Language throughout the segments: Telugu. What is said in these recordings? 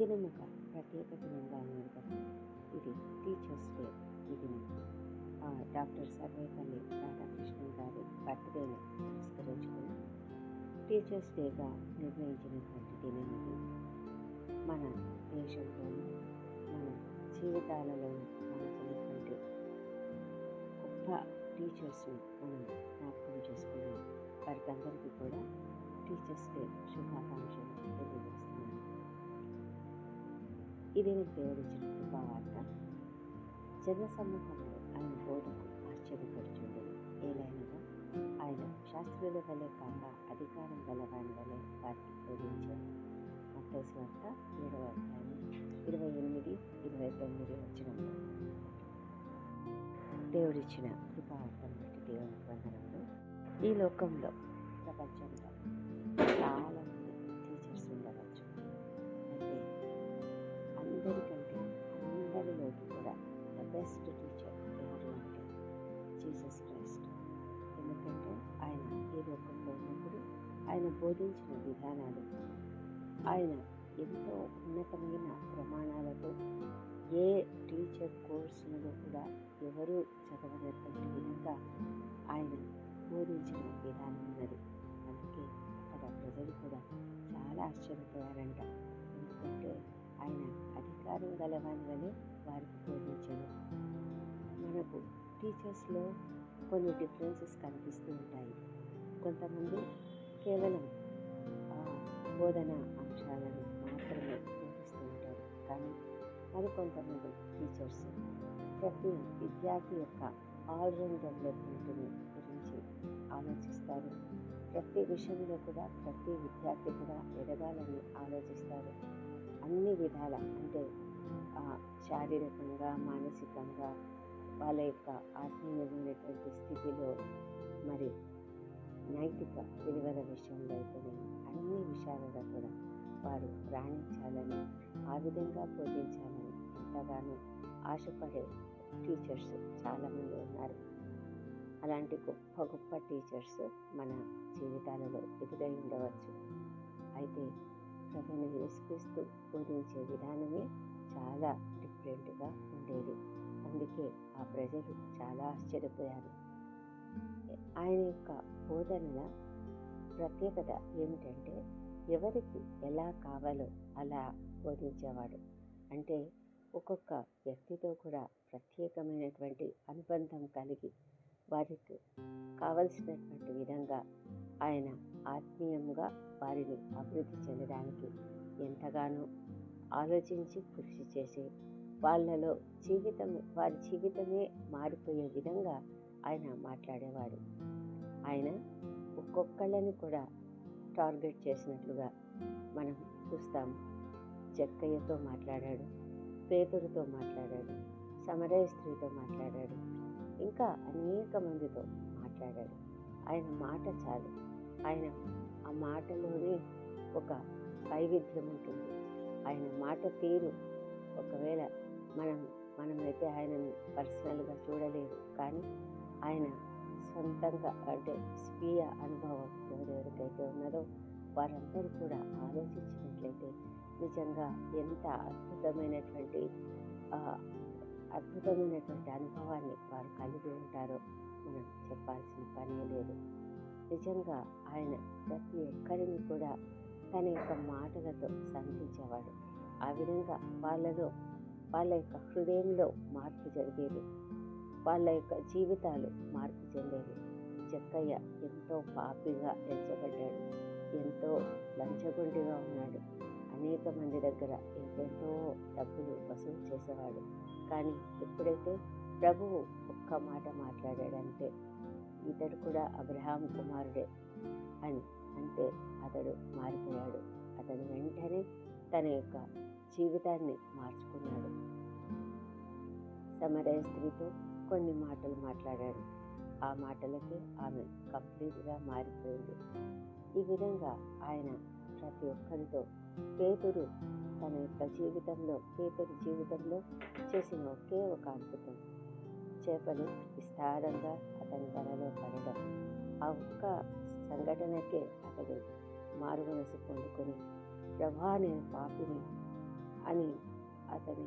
దినం ఒక ప్రత్యేక దినంగా ఉన్నది కదా ఇది టీచర్స్ డే ఈ దినం డాక్టర్ సర్వేపల్లి రాధాకృష్ణన్ గారి బర్త్డేని పురస్కరించుకుని టీచర్స్ డేగా నిర్ణయించినటువంటి దినం ఇది. మన దేశంలోని మన జీవితాలలోని మనకున్నటువంటి గొప్ప టీచర్స్ని మనం జ్ఞాపకం చేసుకున్నాం వారికి అందరికీ కూడా టీచర్స్ డే శుభాకాంక్షలు తెలియజేస్తాం ఇది నేను దేవుడిచ్చిన కృపావార్త జన సమూహంలో ఆయన బోధకు ఆశ్చర్యపడుచుండేది ఏలైనగా ఆయన శాస్త్రుల వలె కాక అధికారం గలవాని వలె వారికి బోధించారు మత్తయి వార్త ఏడవ అధ్యాయం ఇరవై ఎనిమిది ఇరవై తొమ్మిది వచ్చినంలో దేవుడిచ్చిన కృపార్థం బట్టి దేవునికి వందనములు ఈ లోకంలో ఆయన బోధించిన విధానాలు. ఆయన ఎంతో ఉన్నతమైన ప్రమాణాలతో ఏ టీచర్ కోర్సులలో కూడా ఎవరు చదవనటువంటి విధంగా ఆయన బోధించిన విధానం ఉన్నది. అందుకే అక్కడ ప్రజలు కూడా చాలా ఆశ్చర్యపోయారంట. ఎందుకంటే ఆయన అధికారం గలవాని వలె వారికి బోధించారు మనకు టీచర్స్లో కొన్ని డిఫరెన్సెస్ కనిపిస్తూ ఉంటాయి. కొంతమంది కేవలం బోధన అంశాలను మాత్రమే బోధిస్తూ ఉంటారు. కానీ మరికొంతమంది టీచర్స్ ప్రతి విద్యార్థి యొక్క ఆల్రౌండ్ డెవలప్మెంట్ని గురించి ఆలోచిస్తారు. ప్రతి విషయంలో కూడా ప్రతి విద్యార్థి కూడా ఎదగాలని ఆలోచిస్తారు. అన్ని విధాల అంటే శారీరకంగా మానసికంగా వాళ్ళ యొక్క ఆత్మీయమైనటువంటి స్థితిలో మరి నైతిక విలువల విషయంలో అయితే అన్ని విషయాలలో కూడా వారు రాణించాలని ఆ విధంగా బోధించాలని ఎంతగానో ఆశపడే టీచర్స్ చాలామంది ఉన్నారు. అలాంటి గొప్ప గొప్ప టీచర్స్ మన జీవితాలలో ఎదురై ఉండవచ్చు. అయితే ప్రభుని యేసుక్రీస్తు బోధించే విధానమే చాలా డిఫరెంట్గా ఉండేది. అందుకే ఆ ప్రజలు చాలా ఆశ్చర్యపోయారు. ఆయన యొక్క బోధనల ప్రత్యేకత ఏమిటంటే ఎవరికి ఎలా కావాలో అలా బోధించేవాడు. అంటే ఒక్కొక్క వ్యక్తితో కూడా ప్రత్యేకమైనటువంటి అనుబంధం కలిగి వారికి కావలసినటువంటి విధంగా ఆయన ఆత్మీయంగా వారిని అభివృద్ధి చెందడానికి ఎంతగానో ఆలోచించి కృషి చేసి వాళ్ళలో జీవితం వారి జీవితమే మారిపోయే విధంగా ఆయన మాట్లాడేవాడు. ఆయన ఒక్కొక్కళ్ళని కూడా టార్గెట్ చేసినట్లుగా మనం చూస్తాము చెక్కయ్యతో మాట్లాడాడు పేతురుతో మాట్లాడాడు సమరయ స్త్రీతో మాట్లాడాడు ఇంకా అనేక మందితో మాట్లాడాడు. ఆయన మాట చాలు. ఆయన ఆ మాటలోనే ఒక వైవిధ్యం ఉంటుంది. ఆయన మాట తీరు ఒకవేళ మనం మనమైతే ఆయనను పర్సనల్గా చూడలేదు కానీ ఆయన సొంతంగా అంటే స్వీయ అనుభవం ఎవరెవరికైతే ఉన్నదో వారందరూ కూడా ఆలోచించినట్లయితే నిజంగా ఎంత అద్భుతమైనటువంటి అద్భుతమైనటువంటి అనుభవాన్ని వారు కలిగి ఉంటారో మనం చెప్పాల్సిన పనే లేదు. నిజంగా ఆయన ప్రతి ఒక్కరిని కూడా తన యొక్క మాటలతో సంధించేవాడు. ఆ విధంగా వాళ్ళలో వాళ్ళ యొక్క హృదయంలో మార్పు జరిగేది వాళ్ళ యొక్క జీవితాలు మార్పు చెందేవి. చెక్కయ్య ఎంతో పాపిగా ఎంచబడ్డాడు. ఎంతో లంచగొండిగా ఉన్నాడు. అనేక మంది దగ్గర ఎంతెంతో డబ్బులు వసూలు చేసేవాడు. కానీ ఎప్పుడైతే ప్రభువు ఒక్క మాట మాట్లాడాడంటే ఇతడు కూడా అబ్రహాం కుమారుడే అని అంటే అతడు మారిపోయాడు. అతడు వెంటనే తన యొక్క జీవితాన్ని మార్చుకున్నాడు. సమరయ స్త్రీతో కొన్ని మాటలు మాట్లాడాడు. ఆ మాటలకి ఆమె కంప్లీట్గా మారిపోయింది. ఈ విధంగా ఆయన ప్రతి ఒక్కరితో పేదరు తన యొక్క జీవితంలో పేతురు జీవితంలో చేసిన ఒకే ఒక అద్భుతం. చేపలు విస్తారంగా అతని వలలో పడడం. ఆ ఒక్క సంఘటనకే అతడు మారుమనసు పొందుకొని ప్రభా నేను పాపిని అని అతని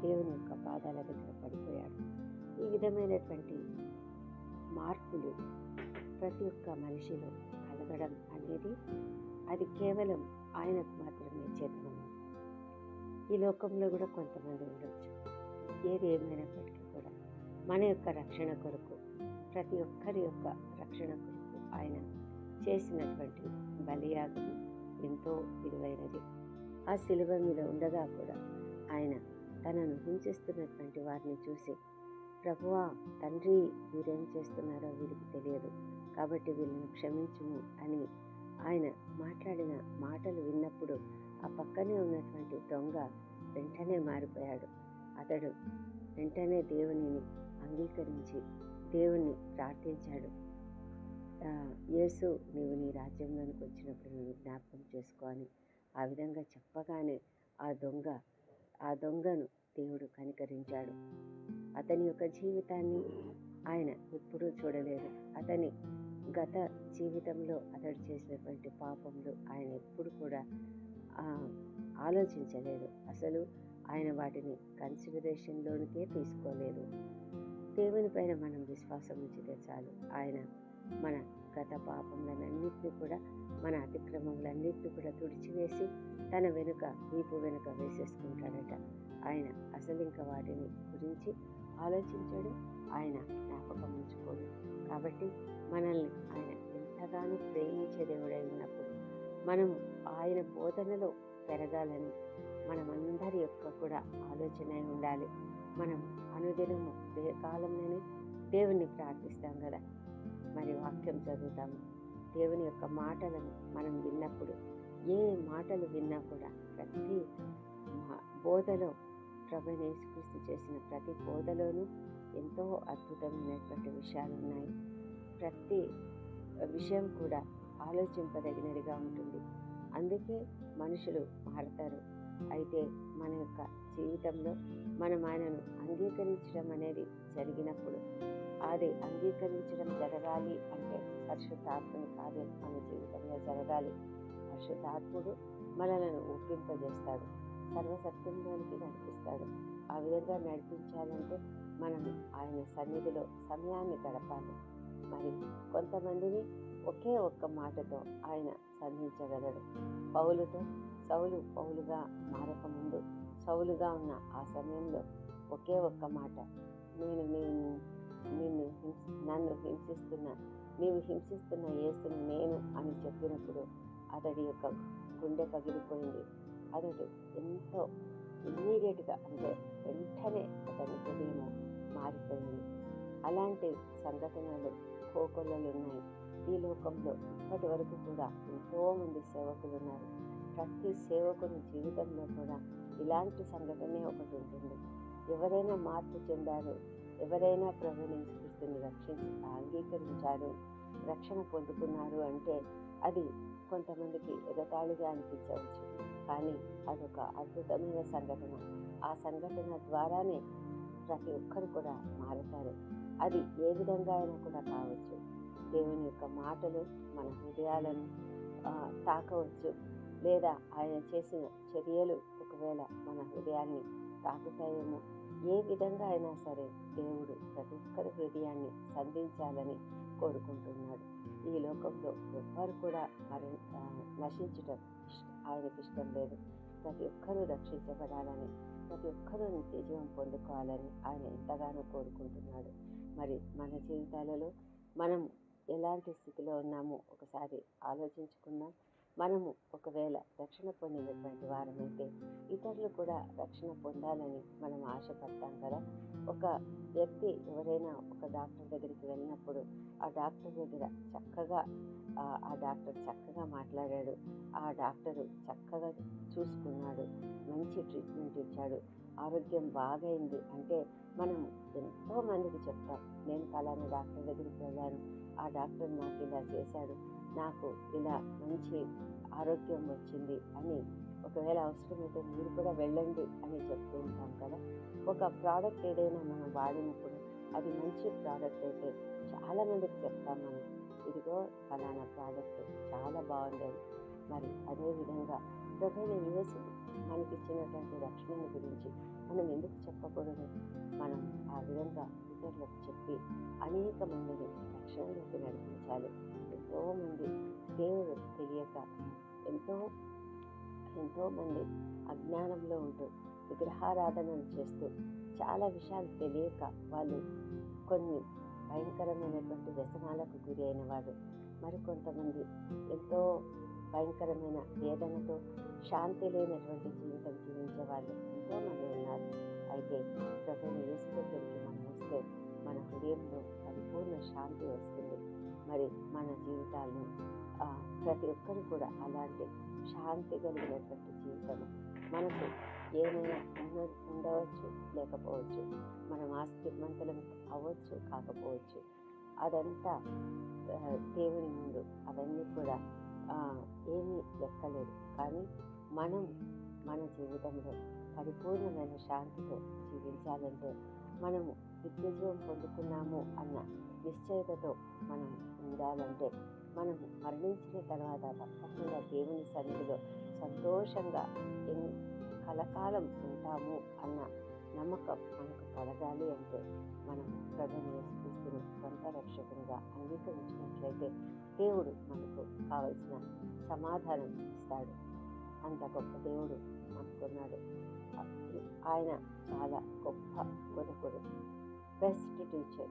దేవుని యొక్క పాదాల దగ్గర పడిపోయాడు. ఈ విధమైనటువంటి మార్పులు ప్రతి ఒక్క మనిషిలో కలగడం అనేది అది కేవలం ఆయనకు మాత్రమే చేతనం. ఈ లోకంలో కూడా కొంతమంది ఉండొచ్చు. ఏది ఏమైనప్పటికీ కూడా మన యొక్క రక్షణ కొరకు ప్రతి ఒక్కరి యొక్క రక్షణ కొరకు ఆయన చేసినటువంటి బలియాగం ఎంతో విలువైనది. ఆ శిలువ మీద ఉండగా కూడా ఆయన తనను హింసిస్తున్నటువంటి వారిని చూసి ప్రభువా తండ్రి వీరేం చేస్తున్నారో వీరికి తెలియదు. కాబట్టి వీళ్ళని క్షమించుము అని ఆయన మాట్లాడిన మాటలు విన్నప్పుడు ఆ పక్కనే ఉన్నటువంటి దొంగ వెంటనే మారిపోయాడు. అతడు వెంటనే దేవునిని అంగీకరించి దేవుణ్ణి ప్రార్థించాడు. యేసు నీవు నీ రాజ్యంలోనికి వచ్చినప్పుడు నువ్వు జ్ఞాపకం చేసుకో అని ఆ విధంగా చెప్పగానే ఆ దొంగ ఆ దొంగను దేవుడు కనికరించాడు. అతని యొక్క జీవితాన్ని ఆయన ఎప్పుడూ చూడలేదు. అతని గత జీవితంలో అతడు చేసినటువంటి పాపములు ఆయన ఎప్పుడు కూడా ఆలోచించలేదు. అసలు ఆయన వాటిని కన్సిడరేషన్లోనికే తీసుకోలేదు. దేవుని పైన మనం విశ్వాసం ఉంచితే చాలు. ఆయన మన గత పాపములన్నింటినీ కూడా మన అతిక్రమములన్నింటినీ కూడా తుడిచివేసి తన వెనుక వీపు వెనుక వేసేసుకుంటాడట. ఆయన అసలు ఇంకా వాటిని గురించి ఆలోచించాడు ఆయన జ్ఞాపకం ఉంచుకోడు. కాబట్టి మనల్ని ఆయన ఎంతగానో ప్రేమించే దేవుడై ఉన్నప్పుడు మనం ఆయన బోధనలో పెరగాలని మనమందరి యొక్క కూడా ఆలోచన ఉండాలి. మనం అనుదినము కాలంలోనే దేవుణ్ణి ప్రార్థిస్తాం కదా. మరి వాక్యం చదువుతాము. దేవుని యొక్క మాటలను మనం విన్నప్పుడు ఏ మాటలు విన్నా కూడా ప్రతి మా- బోధలో ప్రభు యేసుక్రీస్తు చేసిన ప్రతి బోధలోనూ ఎంతో అద్భుతమైనటువంటి విషయాలు ఉన్నాయి ప్రతి విషయం కూడా ఆలోచింపదగినదిగా ఉంటుంది. అందుకే మనుషులు మారతారు. అయితే మన యొక్క జీవితంలో మనం ఆయనను అంగీకరించడం అనేది జరిగినప్పుడు అది అంగీకరించడం జరగాలి అంటే పరిశుద్ధాత్మని కార్యం మన జీవితంలో జరగాలి. పరిశుద్ధాత్ముడు మనలను ఒప్పింపజేస్తాడు సర్వసత్యంలోనికి నడిపిస్తాడు. ఆ విధంగా నడిపించాలంటే మనం ఆయన సన్నిధిలో సమయాన్ని గడపాలి. మరి కొంతమందిని ఒకే ఒక్క మాటతో ఆయన సంధించగలడు పౌలుతో సౌలు పౌలుగా మారకముందు సౌలుగా ఉన్న ఆ సమయంలో ఒకే ఒక్క మాట నేను నేను నిన్ను హింస నన్ను హింసిస్తున్న నీవు హింసిస్తున్న యేసును నేను అని చెప్పినప్పుడు అతడి యొక్క గుండె పగిలిపోయింది. అతడు ఎంతో ఇమ్మీడియట్గా అంటే వెంటనే అతని హృదయము మారిపోయింది. అలాంటి సంఘటనలు కోకొల్లలు ఉన్నాయి. ఈ లోకంలో ఇప్పటి వరకు కూడా ఎంతోమంది సేవకులు ఉన్నారు. ప్రతి సేవకుని జీవితంలో కూడా ఇలాంటి సంఘటనే ఒకటి ఉంటుంది. ఎవరైనా మార్పు చెందారు ఎవరైనా ప్రభుని రక్షించి అంగీకరించారు రక్షణ పొందుకున్నారు అంటే అది కొంతమందికి ఎగతాళిగా అనిపించవచ్చు. కానీ అదొక అద్భుతమైన సంఘటన. ఆ సంఘటన ద్వారానే ప్రతి ఒక్కరు కూడా మారుతారు. అది ఏ విధంగా అయినా కూడా కావచ్చు. దేవుని యొక్క మాటలు మన హృదయాలను తాకవచ్చు. లేదా ఆయన చేసిన చర్యలు ఒకవేళ మన హృదయాన్ని తాకుతాయేమో. ఏ విధంగా అయినా సరే దేవుడు ప్రతి ఒక్కరి హృదయాన్ని సంధించాలని కోరుకుంటున్నాడు. ఈ లోకంలో ఎవ్వరు కూడా మరి నశించటం ఆయనకి ఇష్టం లేదు. ప్రతి ఒక్కరూ రక్షించబడాలని ప్రతి ఒక్కరూ నిత్య జీవం పొందుకోవాలని ఆయన ఎంతగానో కోరుకుంటున్నాడు. మరి మన జీవితాలలో మనం ఎలాంటి స్థితిలో ఉన్నామో ఒకసారి ఆలోచించుకుందాం. మనము ఒకవేళ రక్షణ పొందినటువంటి వారమైతే ఇతరులు కూడా రక్షణ పొందాలని మనం ఆశపడతాం కదా. ఒక వ్యక్తి ఎవరైనా ఒక డాక్టర్ దగ్గరికి వెళ్ళినప్పుడు ఆ డాక్టర్ దగ్గర చక్కగా ఆ డాక్టర్ చక్కగా మాట్లాడాడు. ఆ డాక్టరు చక్కగా చూసుకున్నాడు. మంచి ట్రీట్మెంట్ ఇచ్చాడు. ఆరోగ్యం బాగైంది అంటే మనం ఎంతో మందికి చెప్తాం. నేను ఫలానా డాక్టర్ దగ్గరికి వెళ్ళాను. ఆ డాక్టర్ నాకు ఇలా చేశాడు. నాకు ఇలా మంచి ఆరోగ్యం వచ్చింది అని ఒకవేళ అవసరమైతే మీరు కూడా వెళ్ళండి అని చెప్తూ ఉంటాం కదా. ఒక ప్రోడక్ట్ ఏదైనా మనం వాడినప్పుడు అది మంచి ప్రోడక్ట్ అయితే చాలా మందికి చెప్తాం మనం. ఇదిగో ఫలానా ప్రోడక్ట్ చాలా బాగుండేది. మరి అదేవిధంగా ప్రభుత్వ యేసు మనకిచ్చినటువంటి రక్షణను గురించి మనం ఎందుకు చెప్పకూడదు? మనం ఆ విధంగా ఇతరులకు చెప్పి అనేక మందిని రక్షణలోకి నడిపించాలి. ఎంతోమంది దేవుడు తెలియక ఎంతో ఎంతోమంది అజ్ఞానంలో ఉంటూ విగ్రహారాధనలు చేస్తూ చాలా విషయాలు తెలియక వాళ్ళు కొన్ని భయంకరమైనటువంటి వ్యసనాలకు గురి అయిన వారు మరికొంతమంది ఎంతో భయంకరమైన వేదనతో శాంతి లేనటువంటి జీవితం జీవించే వాళ్ళు ఎంతోమంది ఉన్నారు. అయితే ప్రభు యేసు దగ్గరికి మనం వస్తే మన హృదయంలో పరిపూర్ణ శాంతి వస్తుంది. మరి మన జీవితాలను ప్రతి ఒక్కరు కూడా అలాంటి శాంతి కలిగినటువంటి జీవితం మనకు ఏమైనా ఉన్న ఉండవచ్చు లేకపోవచ్చు. మనం ఆస్తిమంతులం అవ్వచ్చు కాకపోవచ్చు. అదంతా దేవుని ముందు. అవన్నీ కూడా ఏమీ లెక్కలేదు. కానీ మనం మన జీవితంలో పరిపూర్ణమైన శాంతితో జీవించాలంటే మనము నిత్యజీవం పొందుకున్నాము అన్న నిశ్చయతతో మనం ఉండాలంటే మనం మరణించిన తర్వాత తప్పకుండా దేవుని సన్నిధిలో సంతోషంగా కలకాలం ఉంటాము అన్న నమ్మకం మనకు కలగాలి అంటే మనం ప్రభుని యేసుక్రీస్తును సొంత రక్షకునిగా అంగీకరించినట్లయితే దేవుడు మనకు కావలసిన సమాధానం ఇస్తాడు. అంత గొప్ప దేవుడు మనకున్నాడు. ఆయన చాలా గొప్ప బోధకుడు best teacher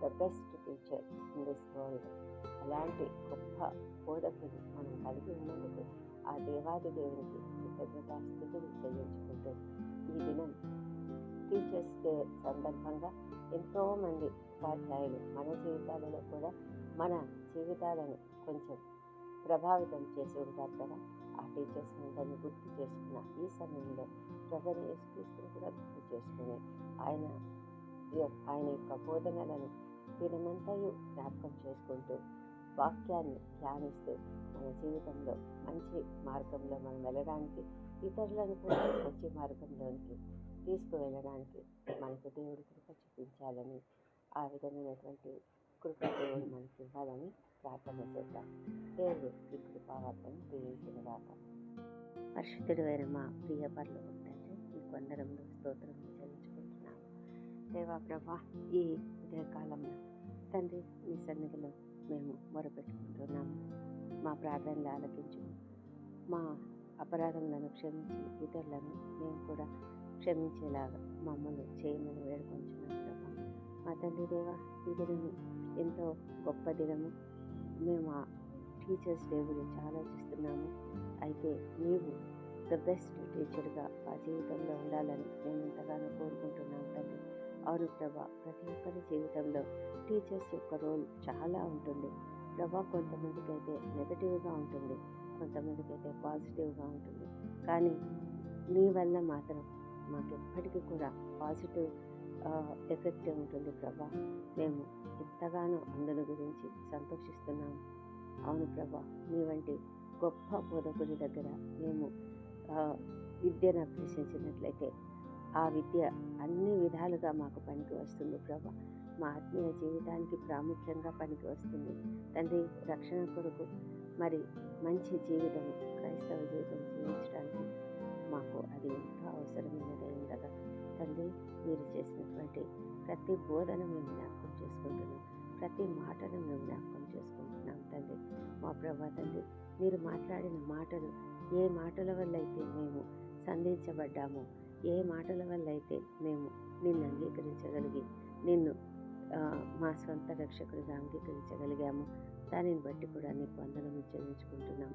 the best teacher in this world. అలాంటి గొప్ప బోధకుడు మనం కలిగి ఉన్నందుకు ఆ దేవాది దేవునికి కృతజ్ఞతాస్థితిని చెల్లించుకుంటుంది ఈ దినం టీచర్స్ డే సందర్భంగా ఎంతోమంది ఉపాధ్యాయులు మన జీవితాలలో కూడా మన జీవితాలను కొంచెం ప్రభావితం చేసి ఉంటారు కదా. ఆ టీచర్స్ అందరినీ గుర్తు చేసుకున్న ఈ సమయంలో ప్రజలు యేసుక్రీస్తుని కూడా గుర్తు చేసుకుని ఆయన ఆయన యొక్క బోధనలను దినమంతయు జ్ఞాపకం చేసుకుంటూ వాక్యాన్ని ధ్యానిస్తూ మన జీవితంలో మంచి మార్గంలో మనం వెళ్ళడానికి ఇతరులను కూడా మంచి మార్గంలోనికి తీసుకువెళ్ళడానికి మనకు దేవుడు కృప చూపించాలని ఆ విధమైనటువంటి కృప దేవుడు మనకి ఇవ్వాలని ప్రార్థన చేద్దాం. దేవుడు ఈ కృపావార్తను దీవించిన దాకా పరిశుద్ధుడు అయిన మా ప్రియ పనులు తండ్రి మీకు అందరంలో స్తోత్రం చెల్లించుకుంటున్నాము. దేవా ప్రభా ఈ ఉదయకాలంలో తండ్రి మీ సన్నిధిలో మేము మొరపెట్టుకుంటున్నాము. మా ప్రార్థనలు ఆలకించు. మా అపరాధములను క్షమించి. ఇతరులను మేము కూడా క్షమించేలాగా మమ్మల్ని చేయమని వేడుకొంచున్నాం ప్రభా. మా తండ్రి దేవ ఈ దినము ఎంతో గొప్ప దినము. మేము ఆ టీచర్స్ డే గురించి ఆలోచిస్తున్నాము. అయితే నీవు ద బెస్ట్ టీచర్గా మా జీవితంలో ఉండాలని మేము ఎంతగానో కోరుకుంటున్నాం తండ్రి. అవును ప్రభా ప్రతి ఒక్కరి జీవితంలో టీచర్స్ యొక్క రోల్ చాలా ఉంటుంది. ప్రభా కొంతమందికి అయితే నెగటివ్గా ఉంటుంది కొంతమందికి అయితే పాజిటివ్గా ఉంటుంది. కానీ మీ వల్ల మాత్రం మాకు ఎప్పటికీ కూడా పాజిటివ్ ఎఫెక్ట్ ఉంటుంది ప్రభా. మేము ఎంతగానో అందరి గురించి సంతోషిస్తున్నాము అవును ప్రభా మీ వంటి గొప్ప బోధకుడి దగ్గర మేము విద్యను అభ్యసించినట్లయితే ఆ విద్య అన్ని విధాలుగా మాకు పనికి వస్తుంది ప్రభా. మా ఆత్మీయ జీవితానికి ప్రాముఖ్యంగా పనికి వస్తుంది. తండ్రి రక్షణ కొరకు మరి మంచి జీవితం క్రైస్తవ జీవితం జీవించడానికి మాకు అది ఎంతో అవసరమైనదై ఉండగా తండ్రి మీరు చేసినటువంటి ప్రతి బోధన మేము జ్ఞాపకం చేసుకుంటున్నాం. ప్రతి మాటను మేము జ్ఞాపకం చేసుకుంటున్నాం తండ్రి. మా ప్రభా తండ్రి మీరు మాట్లాడిన మాటలు ఏ మాటల వల్ల అయితే మేము సంధించబడ్డామో ఏ మాటల వల్ల అయితే మేము నిన్ను అంగీకరించగలిగి నిన్ను మా సొంత రక్షకుడిగా అంగీకరించగలిగాము దానిని బట్టి కూడా నీకు వందనము చెల్లించుకుంటున్నాం.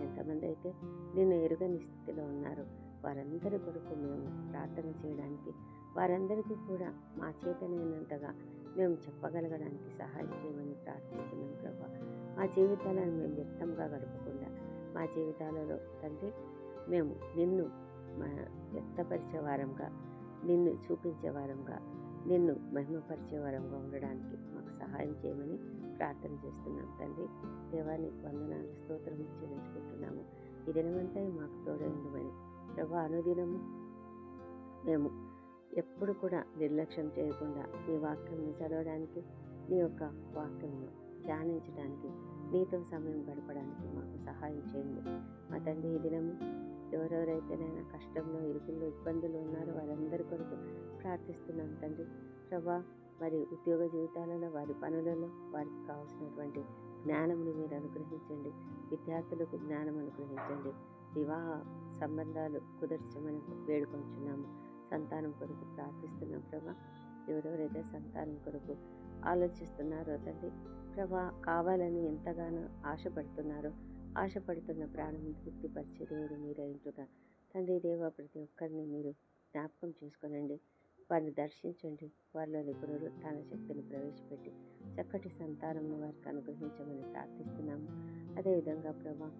ఎంతమంది అయితే నిన్ను ఎరుగని స్థితిలో ఉన్నారో వారందరి కొరకు మేము ప్రార్థన చేయడానికి వారందరికీ కూడా మా చేతనైనంతగా మేము చెప్పగలగడానికి సహాయం చేయమని ప్రార్థిస్తున్నాం ప్రభా. మా జీవితాలను మేము వ్యక్తంగా గడపకుండా మా జీవితాలలో తండ్రి మేము నిన్ను మా వ్యక్తపరిచే వారంగా నిన్ను చూపించే వారంగా నిన్ను మహిమపరిచే వారంగా ఉండడానికి మాకు సహాయం చేయమని ప్రార్థన చేస్తున్నాం తండ్రి. దేవానికి వందనాలు స్తోత్రం చెల్లించుకుంటున్నాము ఈ దినమంతా మాకు తోడే ఉండమని ప్రభా అనుదినము మేము ఎప్పుడు కూడా నిర్లక్ష్యం చేయకుండా నీ వాక్యంను చదవడానికి నీ యొక్క వాక్యంను ధ్యానించడానికి నీతో సమయం గడపడానికి మాకు సహాయం చేయండి. మా తండ్రి ఈ దినము ఎవరెవరైతేనైనా కష్టంలో ఇరుకుల్లో ఇబ్బందులు ఉన్నారో వారందరి కొరకు ప్రార్థిస్తున్నాం తండ్రి. ప్రభా మరి ఉద్యోగ జీవితాలలో వారి పనులలో వారికి కావాల్సినటువంటి జ్ఞానమును మీరు అనుగ్రహించండి. విద్యార్థులకు జ్ఞానం అనుగ్రహించండి. వివాహ సంబంధాలు కుదర్చమని వేడుకొంచున్నాము. సంతానం కొరకు ప్రార్థిస్తున్నాం ప్రభా. ఎవరెవరైతే సంతానం కొరకు ఆలోచిస్తున్నారో తండ్రి ప్రభా కావాలని ఎంతగానో ఆశపడుతున్నారో ఆశపడుతున్న ప్రాణం తృప్తిపరిచే దేవుడు మీరైంటుగా తండ్రి దేవ ప్రతి ఒక్కరిని మీరు జ్ఞాపకం చేసుకోనండి. వారిని దర్శించండి. వారిలోని పునరుత్న శక్తిని ప్రవేశపెట్టి చక్కటి సంతానంను వారికి అనుగ్రహించమని ప్రార్థిస్తున్నాము. అదేవిధంగా ప్రభా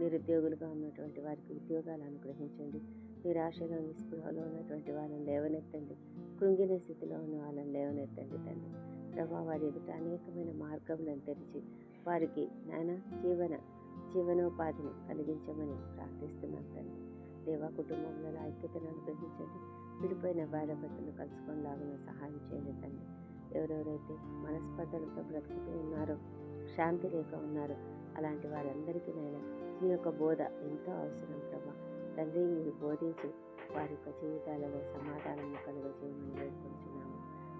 నిరుద్యోగులుగా ఉన్నటువంటి వారికి ఉద్యోగాలు అనుగ్రహించండి. నిరాశలో నిస్పృహలో ఉన్నటువంటి వాళ్ళని లేవనెత్తండి. కృంగిన స్థితిలో ఉన్న వాళ్ళని లేవనెత్తండి తండ్రి. ప్రభా వారి ఎదుట అనేకమైన మార్గములను తెరిచి వారికి నాయన జీవన జీవనోపాధిని కలిగించమని ప్రార్థిస్తున్నాం తండ్రి. దేవా కుటుంబంలో ఐక్యతను అనుగ్రహించండి. విడిపోయిన భార్యాభర్తలు కలుసుకొనిలాగా సహాయం చేయండి తండ్రి. ఎవరెవరైతే మనస్పర్ధలతో బ్రతుకుతూ ఉన్నారో శాంతి లేక ఉన్నారో అలాంటి వారందరికీ నేను మీ యొక్క బోధ ఎంతో అవసరం ప్రభా. తండ్రి మీరు బోధించి వారి యొక్క జీవితాలలో సమాధానం కలుగజేయమని వేడుకుంటున్నాము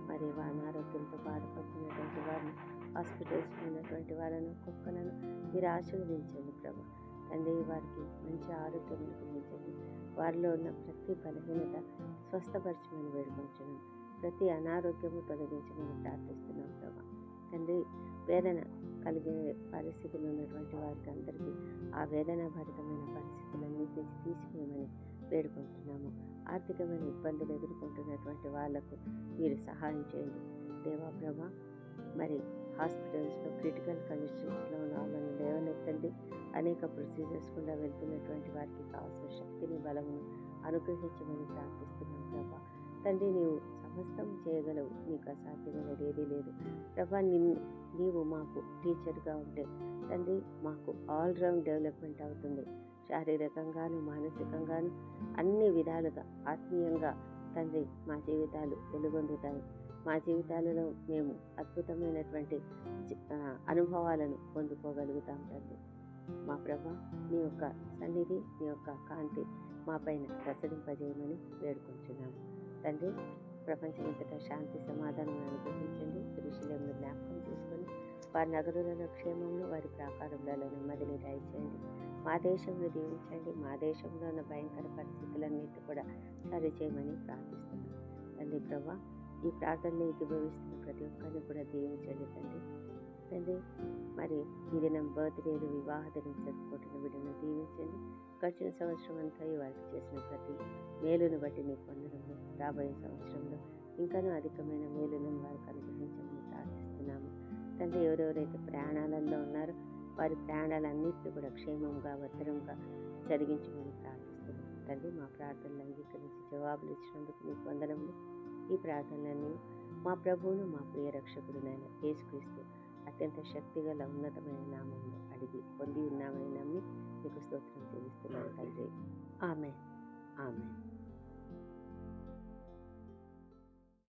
మరి అనారోగ్యంతో బాధపడుతున్నటువంటి వారిని హాస్పిటల్స్ ఉన్నటువంటి వాళ్ళను కుక్కలను మీరు ఆశీర్వదించండి ప్రభు. తండ్రి వారికి మంచి ఆరోగ్యం అనుగ్రహించండి వారిలో ఉన్న ప్రతి బలహీనత స్వస్థపరచమని వేడుకొంచున్నాం. ప్రతి అనారోగ్యము తొలగించమని ప్రార్థిస్తున్నాం ప్రభా. తండ్రి వేదన కలిగే పరిస్థితులు ఉన్నటువంటి వారికి అందరికీ ఆ వేదన భరితమైన పరిస్థితులన్నిటి నుంచి తీసివేయమని వేడుకుంటున్నాము ఆర్థికమైన ఇబ్బందులు ఎదుర్కొంటున్నటువంటి వాళ్ళకు మీరు సహాయం చేయండి. దేవా ప్రభా మరి హాస్పిటల్స్లో క్రిటికల్ కండిషన్స్లో ఉన్న వాళ్ళని లేవనెత్తండి. అనేక ప్రొసీజర్స్ కూడా వెళ్తున్నటువంటి వారికి కావాల్సిన శక్తిని బలమును అనుగ్రహించమని ప్రార్థిస్తున్నాం ప్రభా. తండ్రి నీవు సమస్తం చేయగలవు. నీకు అసాధ్యమైనది ఏదీ లేదు. ప్రభా నిన్ను నీవు మాకు టీచర్గా ఉంటే తండ్రి మాకు ఆల్ రౌండ్ డెవలప్మెంట్ అవుతుంది. శారీరకంగాను మానసికంగాను అన్ని విధాలుగా ఆత్మీయంగా తండ్రి మా జీవితాలు వెలుగొందుతాయి. మా జీవితాలలో మేము అద్భుతమైనటువంటి అనుభవాలను పొందుకోగలుగుతాం తండ్రి. మా ప్రభ నీ యొక్క సన్నిధి నీ యొక్క కాంతి మా పైన ప్రసరింపజేయమని వేడుకుంటున్నాము తండ్రి ప్రపంచమంతటా శాంతి సమాధానం అనుగ్రహించండి. ఋషులేమును జ్ఞాపకం చేసుకొని వారి నగరులలో క్షేమంలో వారి ప్రాకారంలో నెమ్మదిని దయచేయండి. మా దేశంలో దీవించండి. మా దేశంలో ఉన్న భయంకర పరిస్థితులన్నిటి కూడా సరిచేయమని ప్రార్థిస్తున్నాం. తండ్రి ప్రభా ఈ ప్రార్థనలు ఏకీభవిస్తున్న ప్రతి ఒక్కరిని కూడా దీవించండి తండ్రి తండ్రి మరి ఈ దినం బర్త్డేలు వివాహ దినం జరుపుకుంటున్న వీడిని దీవించండి. గడిచిన సంవత్సరం అంతా వారికి చేసిన ప్రతి మేలును బట్టి నీకు పొందడము రాబోయే సంవత్సరంలో ఇంకానూ అధికమైన మేలులను వారికి అనుగ్రహించమని ప్రార్థిస్తున్నాము. తండ్రి ఎవరెవరైతే ప్రయాణాలలో ఉన్నారో వారి ప్రయాణాలన్నింటినీ కూడా క్షేమంగా భద్రంగా జరిగించమని ప్రార్థిస్తున్నాము. తండ్రి మా ప్రార్థనలు అంగీకరించి జవాబులు ఇచ్చినందుకు నీకు వందనములు. ఈ ప్రార్థనలన్నీ మా ప్రభువును మా ప్రియ రక్షకుడునైన యేసుక్రీస్తు అత్యంత శక్తిగల ఉన్నతమైన నామంలో అడిగి పొంది ఉన్నామని నమ్మి మీకు స్తోత్రం చెల్లిస్తున్నాను తండ్రి. ఆమె ఆమె